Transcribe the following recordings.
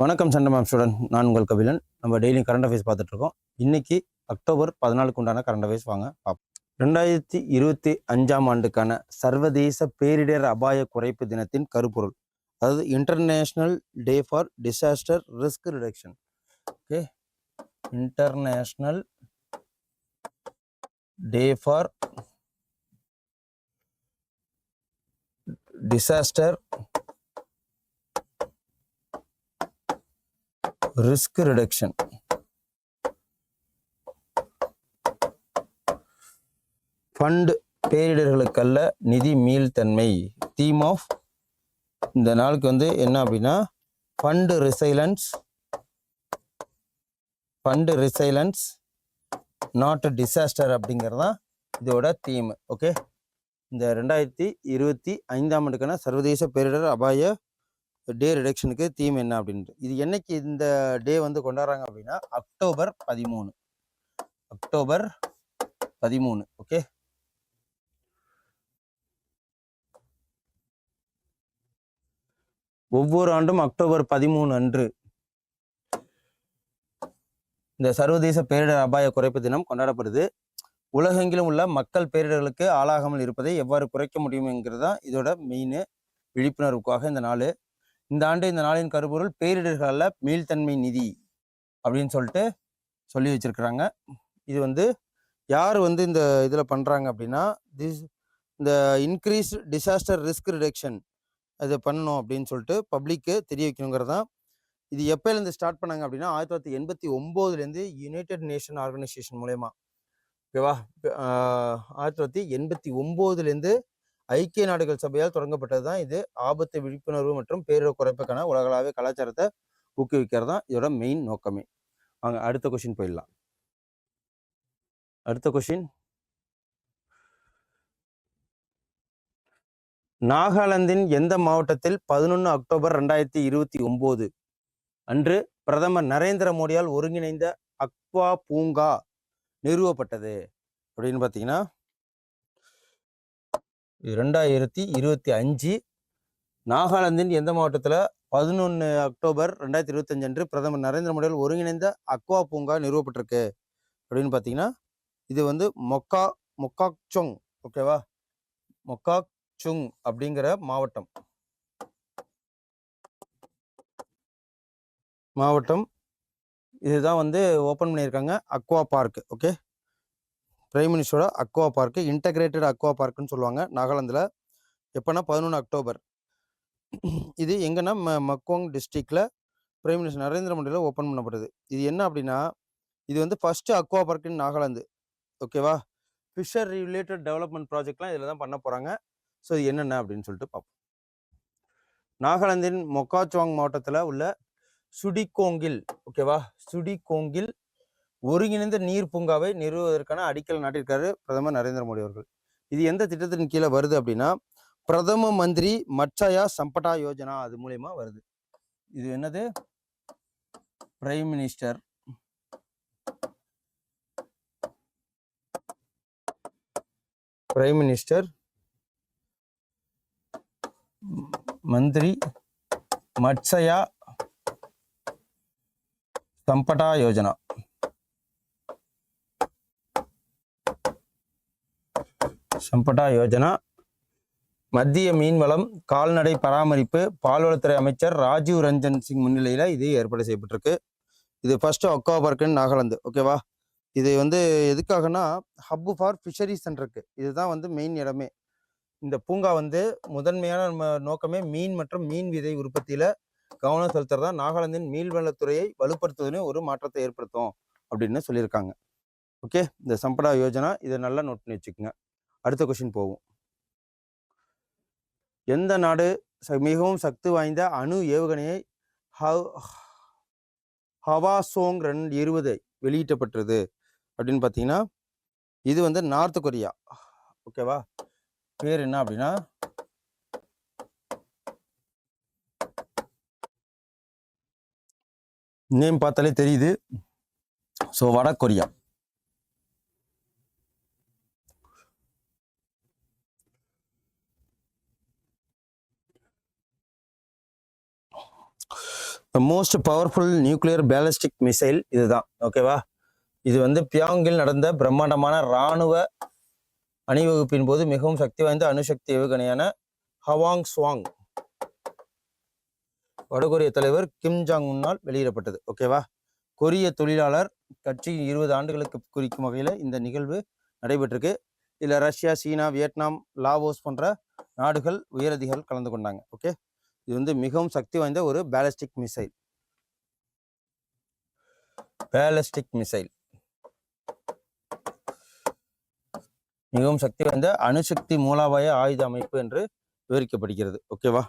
வணக்கம் சண்டமாம் ஸ்டூடெண்ட் நான் உங்கள் கபிலன். நம்ம டெய்லி கரண்ட் அஃபேர்ஸ் பார்த்துட்டு இருக்கோம் இன்னைக்கு அக்டோபர் பதினாலுக்கு உண்டான கரண்ட் அஃபேர்ஸ் வாங்க பார்ப்போம். ரெண்டாயிரத்தி இருபத்தி அஞ்சாம் ஆண்டுக்கான சர்வதேச பேரிடர் அபாய குறைப்பு தினத்தின் கருப்பொருள். அதாவது international day for disaster risk reduction okay international day for disaster risk reduction fund பேரிடர்களுக்கல்ல நிதி மீள்தன்மை. தீம் ஆஃப் இந்த நாளுக்கு வந்து என்ன அப்படின்னா fund resilience fund resilience not disaster அப்படிங்கிறது தான் இதோட தீம் ஓகே இந்த ரெண்டாயிரத்தி இருபத்தி ஐந்தாம் ஆண்டுக்கான சர்வதேச பேரிடர் அபாய டே ரிடக்ஷனுக்கு தீம் என்ன அப்படின்ட்டு. இது என்னைக்கு இந்த டே வந்து கொண்டாடுறாங்க அப்படின்னா அக்டோபர் பதிமூணு. அக்டோபர் பதிமூணு ஓகே? ஒவ்வொரு ஆண்டும் அக்டோபர் பதிமூணு அன்று இந்த சர்வதேச பேரிடர் அபாய குறைப்பு தினம் கொண்டாடப்படுது. உலகெங்கிலும் உள்ள மக்கள் பேரிடர்களுக்கு ஆளாகாமல் இருப்பதை எவ்வாறு குறைக்க முடியுங்கிறது தான் இதோட மெயின் விழிப்புணர்வுக்காக இந்த நாள். இந்த ஆண்டு இந்த நாளின் கருப்பொருள் பேரிடர்களில் மீள்தன்மை நிதி அப்படின்னு சொல்லிட்டு சொல்லி வச்சிருக்கிறாங்க. இது வந்து யார் வந்து இந்த இதில் பண்ணுறாங்க அப்படின்னா திஸ் இந்த இன்க்ரீஸ் டிசாஸ்டர் ரிஸ்க் ரிடக்ஷன் அதை பண்ணணும் அப்படின்னு சொல்லிட்டு பப்ளிக்கு தெரிய வைக்கணுங்கிறது தான் இது எப்போலேருந்து ஸ்டார்ட் பண்ணாங்க அப்படின்னா ஆயிரத்தி தொள்ளாயிரத்தி எண்பத்தி ஒம்போதுலேருந்து யுனைடெட் நேஷன் ஆர்கனைசேஷன் மூலயமா. ஓகேவா ஆயிரத்தி தொள்ளாயிரத்தி எண்பத்தி ஒம்போதுலேருந்து ஐக்கிய நாடுகள் சபையால் தொடங்கப்பட்டது தான் இது. ஆபத்து விழிப்புணர்வு மற்றும் பேரிடர் குறைப்புக்கான உலகளாவிய கலாச்சாரத்தை ஊக்குவிக்கிறது தான் இதோட மெயின் நோக்கமே. வாங்க அடுத்த கொஷின் போயிடலாம். அடுத்த கொஷின் நாகாலாந்தின் எந்த மாவட்டத்தில் பதினொன்று அக்டோபர் ரெண்டாயிரத்தி இருபத்தி ஒம்போது அன்று பிரதமர் நரேந்திர மோடியால் ஒருங்கிணைந்த அக்வா பூங்கா நிறுவப்பட்டது. அப்படின்னு பார்த்தீங்கன்னா ரெண்டாயிரத்தி இருபத்தி அஞ்சு நாகாலாந்தின் எந்த மாவட்டத்தில்? பதினொன்று அக்டோபர் ரெண்டாயிரத்தி இருபத்தஞ்சு அன்று பிரதமர் நரேந்திர மோடியால் ஒருங்கிணைந்த அக்வா பூங்கா நிறுவப்பட்டிருக்கு. அப்படின்னு பார்த்தீங்கன்னா இது வந்து மொக்கா மொக்காக்சொங் ஓகேவா மொக்காக்சுங் அப்படிங்கிற மாவட்டம். மாவட்டம் இதுதான் வந்து ஓப்பன் பண்ணியிருக்காங்க அக்வா பார்க் ஓகே பிரைம் மினிஸ்டரோட அக்வா பார்க்கு இன்டகிரேட்டட் அக்வா பார்க்குன்னு சொல்லுவாங்க நாகாலாந்தில். எப்போனா பதினொன்று அக்டோபர். இது எங்கன்னா ம மக்வாங் டிஸ்ட்ரிக்டில் பிரைம் மினிஸ்டர் நரேந்திர மோடியில் ஓப்பன் பண்ணப்படுது. இது என்ன அப்படின்னா இது வந்து ஃபஸ்ட்டு அக்வா பார்க்குன்னு நாகாலாந்து ஓகேவா ஃபிஷர் ரிலேட்டட் டெவலப்மெண்ட் ப்ராஜெக்ட்லாம் இதில் தான் பண்ண போகிறாங்க ஸோ இது என்னென்ன அப்படின்னு சொல்லிட்டு பார்ப்போம் நாகாலாந்தின் மொக்காச்சுவாங் மாவட்டத்தில் உள்ள சுடிகோங்கில் ஓகேவா சுடிகோங்கில் ஒருங்கிணைந்த நீர் பூங்காவை நிறுவுவதற்கான அடிக்கல் நாட்டியிருக்காரு பிரதமர் நரேந்திர மோடி அவர்கள். இது எந்த திட்டத்தின் கீழே வருது அப்படின்னா பிரதம மந்திரி மட்சயா சம்படா யோஜனா அது மூலயமா வருது. இது என்னது? பிரைம் மினிஸ்டர் பிரைம் மினிஸ்டர் மந்திரி மட்சயா சம்பட்டா யோஜனா சம்பட்டா யோஜனா மத்திய மீன்வளம் கால்நடை பராமரிப்பு பால்வளத்துறை அமைச்சர் ராஜீவ் ரஞ்சன் சிங் முன்னிலையில் இது ஏற்பாடு செய்யப்பட்டிருக்கு இது ஃபர்ஸ்ட் அக்டோபருக்குன்னு நாகாலாந்து ஓகேவா இது வந்து எதுக்காகனா ஹப்பு ஃபார் ஃபிஷரிஸ் இருக்கு இதுதான் வந்து மெயின் இடமே இந்த பூங்கா வந்து முதன்மையான நம்ம நோக்கமே மீன் மற்றும் மீன் விதை உற்பத்தியில் கவனம் செலுத்துறதா நாகாலாந்தின் மீள்வளத்துறையை வலுப்படுத்துவதுன்னு ஒரு மாற்றத்தை ஏற்படுத்தும் அப்படின்னு சொல்லியிருக்காங்க. ஓகே இந்த சம்படா யோஜனா இதை நல்லா நோட் பண்ணி வச்சுக்கோங்க. அடுத்த கொஷின் போவோம். எந்த நாடு ச- மிகவும் சக்தி வாய்ந்த அணு ஏவுகணையை ஹவ்- ஹவாசோங் ரெண்டு இருபது வெளியிட்டப்பட்டது அப்படின்னு பார்த்தீங்கன்னா இது வந்து நார்த் கொரியா. ஓகேவா? பேர் என்ன அப்படின்னா நேம் பார்த்தாலே தெரியுது. ஸோ வட Korea. Most powerful nuclear ballistic missile இதுதான். ஓகேவா இது வந்து பியாங்கில் நடந்த பிரம்மாண்டமான இராணுவ அணிவகுப்பின் போது மிகவும் சக்தி வாய்ந்த அணுசக்தி ஏவுகணையான ஹவாங் ஸ்வாங் வடகொரிய தலைவர் கிம் ஜாங் உன்னால் வெளியிடப்பட்டது ஓகேவா கொரிய தொழிலாளர் கட்சி இருபது ஆண்டுகளுக்கு குறிக்கும் வகையில் இந்த நிகழ்வு நடைபெற்றிருக்கு. இதில் ரஷ்யா சீனா வியட்நாம் லாவோஸ் போன்ற நாடுகள் உயரதிகாரிகள் கலந்து கொண்டாங்க. ஓகே இது வந்து மிகவும் சக்தி வாய்ந்த ஒரு பேலஸ்டிக் மிசைல் பேலஸ்டிக் மிசைல் மிகவும் சக்தி வாய்ந்த அணுசக்தி மூலாபாய ஆயுத அமைப்பு என்று விவரிக்கப்படுகிறது. ஓகேவா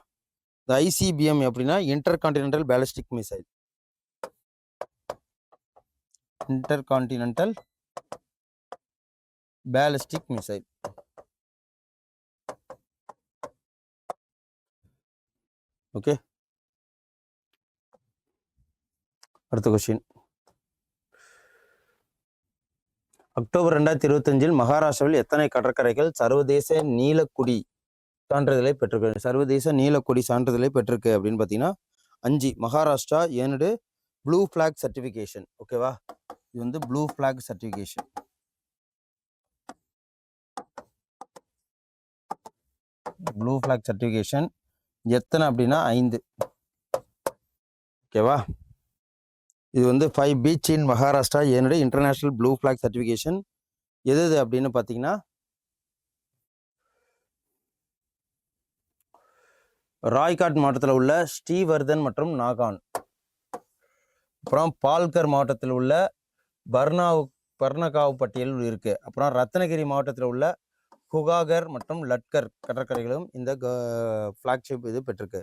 இந்த ஐசிபிஎம் அப்படின்னா intercontinental ballistic missile intercontinental ballistic missile okay அடுத்த கொஸ்டின் அக்டோபர் ரெண்டாயிரத்தி இருபத்தஞ்சில் மகாராஷ்டிராவில் எத்தனை கடற்கரைகள் சர்வதேச நீலக்குடி? சான்றிதழை பெற்றிருக்கு. சர்வதேச நீலக்கொடி சான்றிதழை பெற்றிருக்கு அப்படின்னு பார்த்தீங்கன்னா அஞ்சு மகாராஷ்டிரா ஏனடு ப்ளூ ஃப்ளாக் சர்டிஃபிகேஷன் ஓகேவா இது வந்து blue flag certification blue flag certification எத்தனை அப்படின்னா ஐந்து. ஓகேவா இது வந்து ஃபைவ் பீச் இன் மகாராஷ்டிரா என்னுடைய இன்டர்நேஷ்னல் ப்ளூ ஃப்ளாக் சர்டிஃபிகேஷன் எது எது அப்படின்னு பார்த்தீங்கன்னா ராய்காட் மாவட்டத்தில் உள்ள ஸ்ரீவர்தன் மற்றும் நாகான். அப்புறம் பால்கர் மாவட்டத்தில் உள்ள பர்னாவு பர்னகாவ் பட்டியல் இருக்கு. அப்புறம் ரத்னகிரி மாவட்டத்தில் உள்ள குகாகர் மற்றும் லட்கர் கடற்கரைகளும் இந்த ஃப்ளாக்ஷிப் இது பெற்றிருக்கு.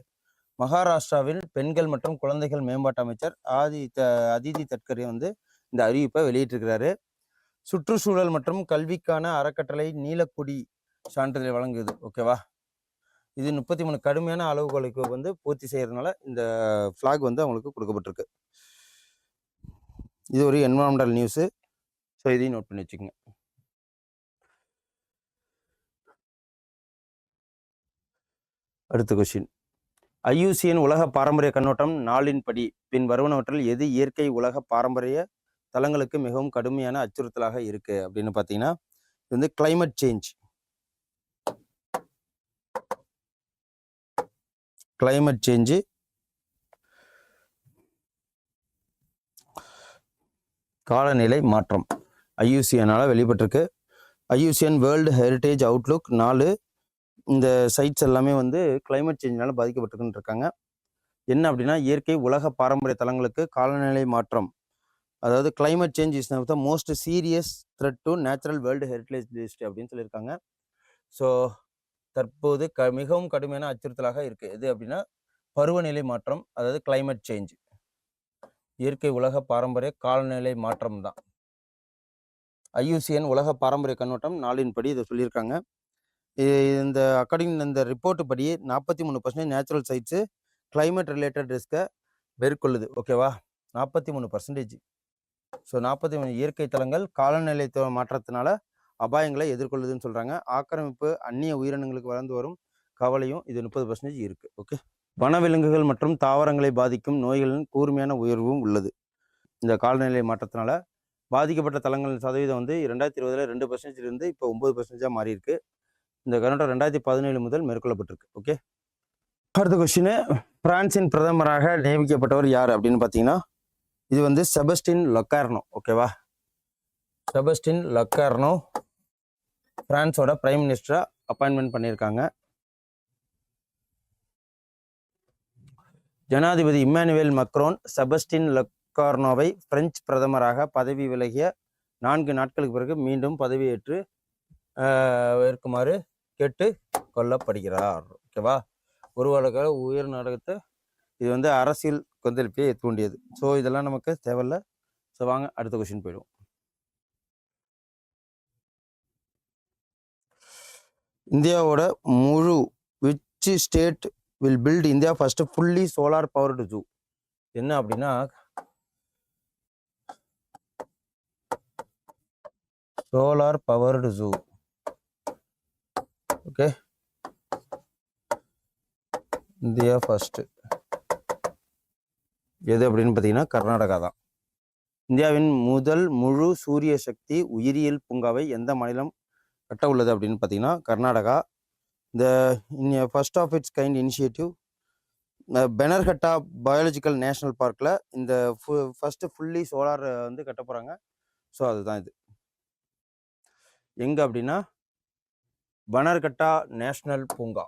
மகாராஷ்டிராவில் பெண்கள் மற்றும் குழந்தைகள் மேம்பாட்டு அமைச்சர் ஆதி த அதிதி தட்கரி வந்து இந்த அறிவிப்பை வெளியிட்டிருக்கிறாரு. சுற்றுச்சூழல் மற்றும் கல்விக்கான அறக்கட்டளை நீலக்குடி சான்றிதழ் வழங்குது. ஓகேவா? இது முப்பத்தி மூணு கடுமையான அளவுகளுக்கு வந்து பூர்த்தி செய்கிறதுனால இந்த ஃப்ளாக் வந்து அவங்களுக்கு கொடுக்கப்பட்டிருக்கு. இது ஒரு என்வரான்மெண்டல் நியூஸு ஸோ இதையும் நோட் பண்ணி வச்சுக்கோங்க. அடுத்த கொஸ்டின் ஐயூசிஎன் உலக பாரம்பரிய கண்ணோட்டம் நாளின்படி பின் வருவனவற்றில் எது இயற்கை உலக பாரம்பரிய தலங்களுக்கு மிகவும் கடுமையான அச்சுறுத்தலாக இருக்குது அப்படின்னு பார்த்தீங்கன்னா இது வந்து கிளைமேட் சேஞ்ச் கிளைமேட் சேஞ்சு காலநிலை மாற்றம். ஐயூசிஎனால் வெளிப்பட்டிருக்கு. ஐயூசிஎன் வேர்ல்டு ஹெரிட்டேஜ் அவுட்லுக் நாலு. இந்த சைட்ஸ் எல்லாமே வந்து கிளைமேட் சேஞ்சினால் பாதிக்கப்பட்டிருக்குன்னு இருக்காங்க. என்ன அப்படின்னா இயற்கை உலக பாரம்பரிய தலங்களுக்கு காலநிலை மாற்றம். அதாவது climate change is the most serious threat to natural world heritage list அப்படின்னு சொல்லியிருக்காங்க. ஸோ தற்போது க மிகவும் கடுமையான அச்சுறுத்தலாக இருக்குது எது அப்படின்னா பருவநிலை மாற்றம் அதாவது கிளைமேட் சேஞ்ச் இயற்கை உலக பாரம்பரிய காலநிலை மாற்றம் தான். ஐயூசிஎன் உலக பாரம்பரிய கண்ணோட்டம் நாளின்படி இதை சொல்லியிருக்காங்க. இந்த அக்கார்டிங் இந்த ரிப்போர்ட் படி நாற்பத்தி மூணு percentage natural sites climate related ரிஸ்க்கை மேற்கொள்ளுது. ஓகேவா நாற்பத்தி மூணு பர்சன்டேஜ் ஸோ நாற்பத்தி மூணு இயற்கை தலங்கள் காலநிலை மாற்றத்தினால அபாயங்களை எதிர்கொள்ளுதுன்னு சொல்கிறாங்க ஆக்கிரமிப்பு அந்நிய உயிரினங்களுக்கு வளர்ந்து வரும் கவலையும் இது முப்பது பர்சன்டேஜ் இருக்குது ஓகே வனவிலங்குகள் மற்றும் தாவரங்களை பாதிக்கும் நோய்களின் கூர்மையான உயர்வும் உள்ளது. இந்த காலநிலை மாற்றத்தினால பாதிக்கப்பட்ட தலங்களின் சதவீதம் வந்து ரெண்டாயிரத்தி இருபதுல ரெண்டு பர்சன்டேஜ் இருந்து இப்போ ஒம்பது பர்சன்டேஜாக மாறி இருக்கு இந்த கண்ணோட்டம் ரெண்டாயிரத்தி பதினேழு முதல் மேற்கொள்ளப்பட்டிருக்கு. ஓகே அடுத்த கொஸ்டின் பிரான்சின் பிரதமராக நியமிக்கப்பட்டவர் யார் அப்படின்னு பார்த்தீங்கன்னா இது வந்து செபஸ்டின் லொக்கார்னோ. ஓகேவா செபஸ்டின் லொக்கார்னோ பிரான்ஸோட பிரைம் மினிஸ்டராக அப்பாயின்மெண்ட் பண்ணியிருக்காங்க. ஜனாதிபதி இம்மானுவேல் மக்ரோன் செபஸ்டின் லக்கார்னோவை பிரெஞ்சு பிரதமராக பதவி விலகிய நான்கு நாட்களுக்கு பிறகு மீண்டும் பதவியேற்று இருக்குமாறு கேட்டு கொல்லப்படுகிறார் ஓகேவா? ஒரு வழக்காக உயர் நாடகத்தை இது வந்து அரசியல் கொந்தளிப்பை தூண்டியது. ஸோ இதெல்லாம் நமக்கு தேவையில்ல. ஸோ வாங்க அடுத்த கொஷின் போயிடுவோம். இந்தியாவோட முழு which state will build India first fully solar powered zoo என்ன அப்படின்னா solar powered zoo okay India first எது அப்படின்னு பார்த்தீங்கன்னா கர்நாடகா தான். இந்தியாவின் முதல் முழு சூரிய சக்தி உயிரியல் பூங்காவை எந்த மாநிலம் கட்ட உள்ளது அப்படின்னு பார்த்தீங்கன்னா கர்நாடகா. இந்த first of its kind initiative Bannerghatta biological national பார்க்கில் இந்த ஃபு ஃபஸ்ட்டு ஃபுல்லி சோலார் வந்து கட்ட போகிறாங்க ஸோ அதுதான் இது. எங்கே அப்படின்னா பனர்கட்டா நேஷ்னல் பூங்கா.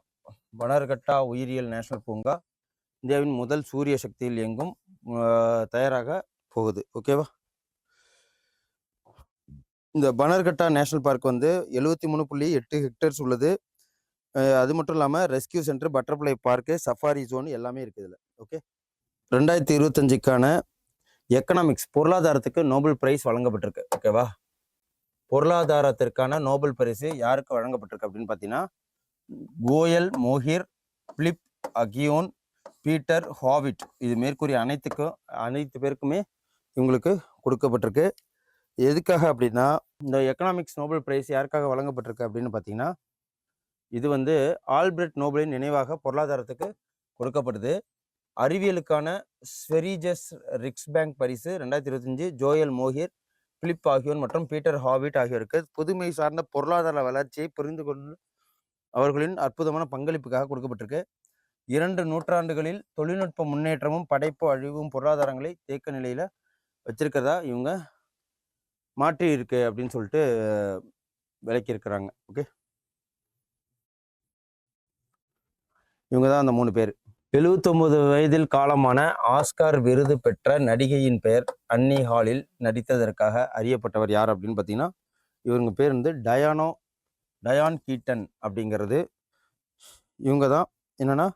பனர்கட்டா உயிரியல் நேஷ்னல் பூங்கா இந்தியாவின் முதல் சூரிய சக்தியில் இயங்கும் தயாராக போகுது. ஓகேவா இந்த பனர்கட்டா நேஷனல் பார்க் வந்து எழுபத்தி மூணு புள்ளி எட்டு ஹெக்டர்ஸ் உள்ளது. அது மட்டும் இல்லாமல் rescue centre butterfly park safari zone எல்லாமே இருக்குது இதில். ஓகே? ரெண்டாயிரத்தி இருபத்தஞ்சுக்கான எக்கனாமிக்ஸ் பொருளாதாரத்துக்கு நோபல் பிரைஸ் வழங்கப்பட்டிருக்கு. ஓகேவா? பொருளாதாரத்திற்கான நோபல் பரிசு யாருக்கு வழங்கப்பட்டிருக்கு அப்படின்னு பார்த்தீங்கன்னா Joel Mokyr Philippe Aghion Peter Howitt இது மேற்கூறிய அனைத்துக்கும் அனைத்து பேருக்குமே இவங்களுக்கு கொடுக்கப்பட்டிருக்கு. எதுக்காக அப்படின்னா இந்த எக்கனாமிக்ஸ் நோபல் பிரைஸ் யாருக்காக வழங்கப்பட்டிருக்கு அப்படின்னு பார்த்தீங்கன்னா இது வந்து ஆல்பிரட் நோபலின் நினைவாக பொருளாதாரத்துக்கு கொடுக்கப்படுது. அறிவியலுக்கான ஸ்வெரிஜஸ் ரிக்ஸ் பேங்க் பரிசு ரெண்டாயிரத்தி இருபத்தஞ்சு ஜோயல் மோஹிர் பிலிப் ஆகியோர் மற்றும் பீட்டர் ஹாவிட் ஆகியோருக்கு புதுமை சார்ந்த பொருளாதார வளர்ச்சியை புரிந்து கொண்டு அவர்களின் அற்புதமான பங்களிப்புக்காக கொடுக்கப்பட்டிருக்கு. இரண்டு நூற்றாண்டுகளில் தொழில்நுட்ப முன்னேற்றமும் படைப்பு அழிவும் பொருளாதாரங்களை தேக்க நிலையில் வச்சிருக்கிறதா இவங்க? மாற்றி இருக்கு அப்படின்னு சொல்லிட்டு விளக்கியிருக்கிறாங்க. ஓகே. இவங்க தான் அந்த மூணு பேர். எழுவத்தொன்பது வயதில் காலமான ஆஸ்கார் விருது பெற்ற நடிகையின் பெயர் அன்னி ஹாலில் நடித்ததற்காக அறியப்பட்டவர் யார் அப்படின்னு பார்த்தீங்கன்னா இவங்க பேர் வந்து டயானோ டயான் கீட்டன் அப்படிங்கிறது. இவங்க தான் என்னென்னா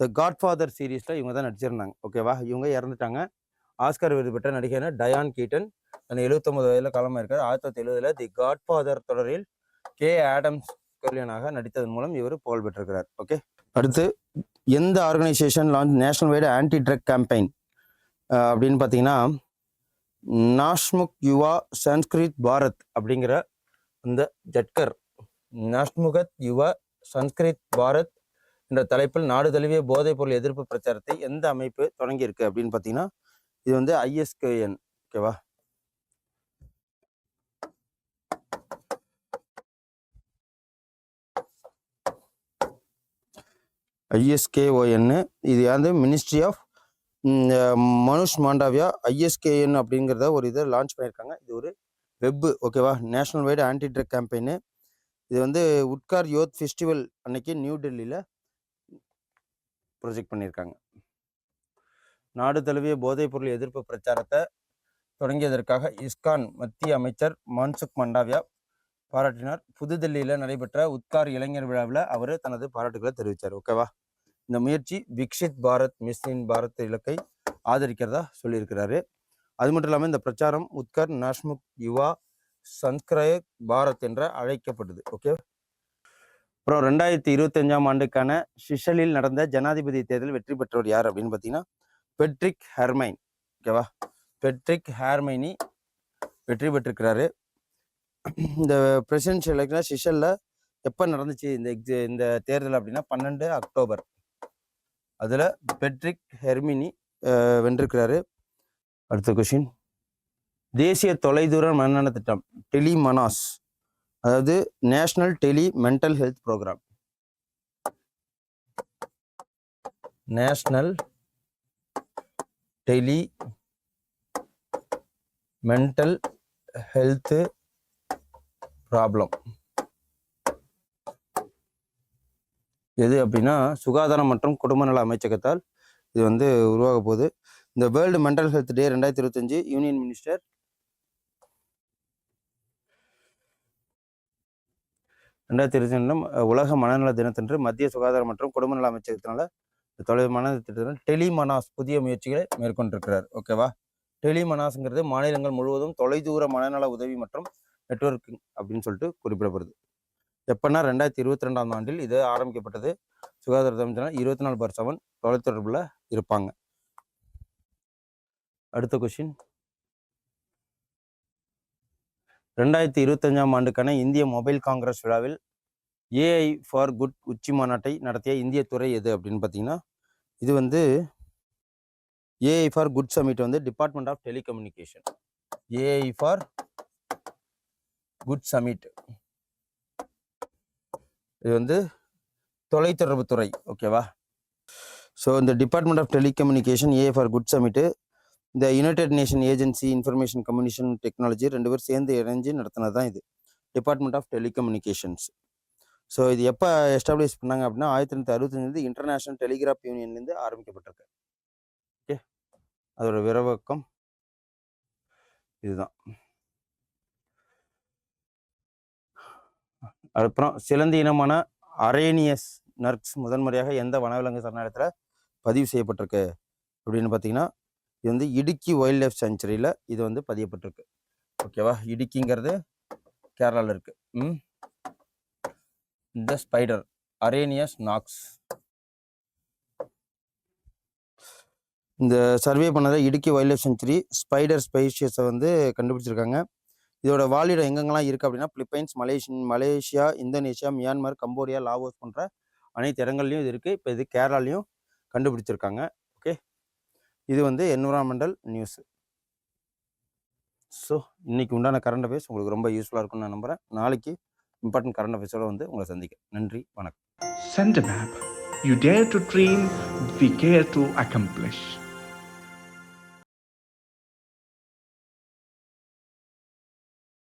த காட்ஃபாதர் சீரீஸில் இவங்க தான் நடிச்சிருந்தாங்க. ஓகேவா? இவங்க இறந்துட்டாங்க. ஆஸ்கார் விருது பெற்ற நடிகையான டயான் கீட்டன். அந்த எழுபத்தொம்பது வயதில் காலமாக இருக்கார். ஆயிரத்தி தொள்ளாயிரத்தி எழுபதுல தி காட்ஃபாதர் தொடரில் கே. ஆடம்ஸ் கல்யாணாக நடித்ததன் மூலம் இவர் புகழ் பெற்றிருக்கிறார். ஓகே அடுத்து எந்த organization launch national wide anti drug campaign அப்படின்னு பார்த்தீங்கன்னா நாஷ்முக் யுவா சன்ஸ்கிரித் பாரத் அப்படிங்கிற அந்த ஜட்கர். நாஷ்முகத் யுவா சன்ஸ்கிரித் பாரத் என்ற தலைப்பில் நாடு தழுவிய போதைப் பொருள் எதிர்ப்பு பிரச்சாரத்தை எந்த அமைப்பு தொடங்கியிருக்கு அப்படின்னு பார்த்தீங்கன்னா இது வந்து ஐஎஸ்கேஎன் ஓகேவா ஐஎஸ்கேஓஎன்னு இது வந்து மினிஸ்ட்ரி ஆஃப் மனுஷ் மாண்டாவியா ஐஎஸ்கேஎன் அப்படிங்கிறத ஒரு இதை லான்ச் பண்ணியிருக்காங்க. இது ஒரு வெப்பு ஓகேவா national wide anti drug campaign இது வந்து உட்கார் யோத் ஃபெஸ்டிவல் அன்னைக்கு நியூ டெல்லியில் ப்ரொஜெக்ட் பண்ணியிருக்காங்க. நாடு தழுவிய போதைப் பொருள் எதிர்ப்பு பிரச்சாரத்தை தொடங்கியதற்காக இஸ்கான் மத்திய அமைச்சர் மன்சுக் மண்டாவியா பாராட்டினார். புதுதில்லியில் நடைபெற்ற உத்கார் இளைஞர் விழாவில் அவர் தனது பாராட்டுகளை தெரிவித்தார் ஓகேவா இந்த முயற்சி விக்ஷித் பாரத் மிஸ்இன் பாரத் இலக்கை ஆதரிக்கிறதா சொல்லியிருக்கிறாரு. அது மட்டும் இல்லாமல் இந்த பிரச்சாரம் உத்கர் நாஷ்முக் யுவா சன்ஸ்கிரய பாரத் என்ற அழைக்கப்பட்டது. ஓகே. அப்புறம் ரெண்டாயிரத்தி இருபத்தஞ்சாம் ஆண்டுக்கான சிஷலில் நடந்த ஜனாதிபதி தேர்தலில் வெற்றி பெற்றவர் யார் அப்படின்னு பார்த்தீங்கன்னா பெட்ரிக் ஹெர்மைன். ஓகேவா? பெட்ரிக் ஹேர்மைனி வெற்றி பெற்றிருக்கிறாரு. இந்த பிரசிடென்ஷியல் எலெக்ஷன் சிஷலில் எப்போ நடந்துச்சு இந்த எக்ஸ இந்த தேர்தல் அப்படின்னா பன்னெண்டு அக்டோபர். அதில் பெட்ரிக் ஹெர்மினி வென்றிருக்கிறாரு. அடுத்த கொஷின் தேசிய தொலைதூர மனநல திட்டம் டெலி மனாஸ் அதாவது national tele mental health program national tele mental health problem எது அப்படின்னா சுகாதாரம் மற்றும் குடும்ப நல அமைச்சகத்தால் இது வந்து உருவாக போகுது. இந்த வேர்ல்டு மென்டல் ஹெல்த் டே ரெண்டாயிரத்தி இருபத்தஞ்சு யூனியன் மினிஸ்டர் ரெண்டாயிரத்தி இருபத்தி உலக மனநல தினத்தன்று மத்திய சுகாதாரம் மற்றும் குடும்ப நல அமைச்சகத்தினால இந்த தொலை மனநல டெலிமனாஸ் புதிய முயற்சிகளை மேற்கொண்டிருக்கிறார். ஓகேவா டெலிமனாஸ்ங்கிறது மாநிலங்கள் முழுவதும் தொலைதூர மனநல உதவி மற்றும் நெட்ஒர்க்கிங் அப்படின்னு சொல்லிட்டு குறிப்பிடப்படுது. எப்போன்னா ரெண்டாயிரத்தி இருபத்தி ரெண்டாம் ஆண்டில் இது ஆரம்பிக்கப்பட்டது. சுகாதார அமைச்சர் இருபத்தி நாலு பார் செவன் தொலைத்தொடர்பில் இருப்பாங்க. அடுத்த கொஷின் ரெண்டாயிரத்தி இருபத்தஞ்சாம் ஆண்டுக்கான இந்திய மொபைல் காங்கிரஸ் விழாவில் ஏஐ ஃபார் குட் உச்சி மாநாட்டை நடத்திய இந்திய துறை எது அப்படின்னு பார்த்தீங்கன்னா இது வந்து ஏஐ ஃபார் குட் சமிட் வந்து department of telecommunication AI for good summit இது வந்து தொலைத்தொடர்புத்துறை ஓகேவா ஸோ இந்த department of telecommunication A for good summit இந்த united nation agency information communication technology ரெண்டு பேரும் சேர்ந்து இணைஞ்சு நடத்தினது தான் இது. டிபார்ட்மெண்ட் ஆஃப் டெலிகம்யூனிகேஷன்ஸ் ஸோ இது எப்போ எஸ்டாப்ளிஷ் பண்ணாங்க அப்படின்னா ஆயிரத்தி தொள்ளாயிரத்தி அறுபத்தஞ்சிலேருந்து இன்டர்நேஷனல் டெலிகிராஃப் யூனியன்லேருந்து ஆரம்பிக்கப்பட்டிருக்கு. ஓகே அதோட விரவக்கம் இதுதான். அப்புறம் சிலந்தி இனமான அரேனியஸ் நர்க்ஸ் முதன்முறையாக எந்த வனவிலங்கு சரணாலயத்தில் பதிவு செய்யப்பட்டிருக்கு? அப்படின்னு பார்த்தீங்கன்னா இது வந்து இடுக்கி வைல்ட் லைஃப் செஞ்சுரியில் இது வந்து பதியப்பட்டிருக்கு. ஓகேவா? இடுக்கிங்கிறது கேரளாவில் இருக்குது ம். இந்த ஸ்பைடர் அரேனியஸ் நாக்ஸ். இந்த சர்வே பண்ணதை Idukki wild life sanctuary spider ஸ்பைஷியஸை வந்து கண்டுபிடிச்சிருக்காங்க. இதோட வாழிடம் எங்கெங்கெல்லாம் இருக்குது அப்படின்னா Philippines Malaysian Malaysia Indonesia Myanmar Cambodia Laos போன்ற அனைத்து இடங்கள்லையும் இது இருக்குது இப்போ இது கேரளாலையும் கண்டுபிடிச்சிருக்காங்க. ஓகே. இது வந்து என்விரான்மெண்டல் நியூஸ். ஸோ இன்றைக்கி உண்டான கரண்ட் அஃபேர்ஸ் உங்களுக்கு ரொம்ப யூஸ்ஃபுல்லாக இருக்கும்னு நான் நம்புகிறேன் நாளைக்கு இம்பார்ட்டன்ட் கரண்ட் அஃபேர்ஸோட வந்து உங்களை சந்திக்கிறேன். நன்றி வணக்கம். Send a map. You dare to dream, we care to accomplish.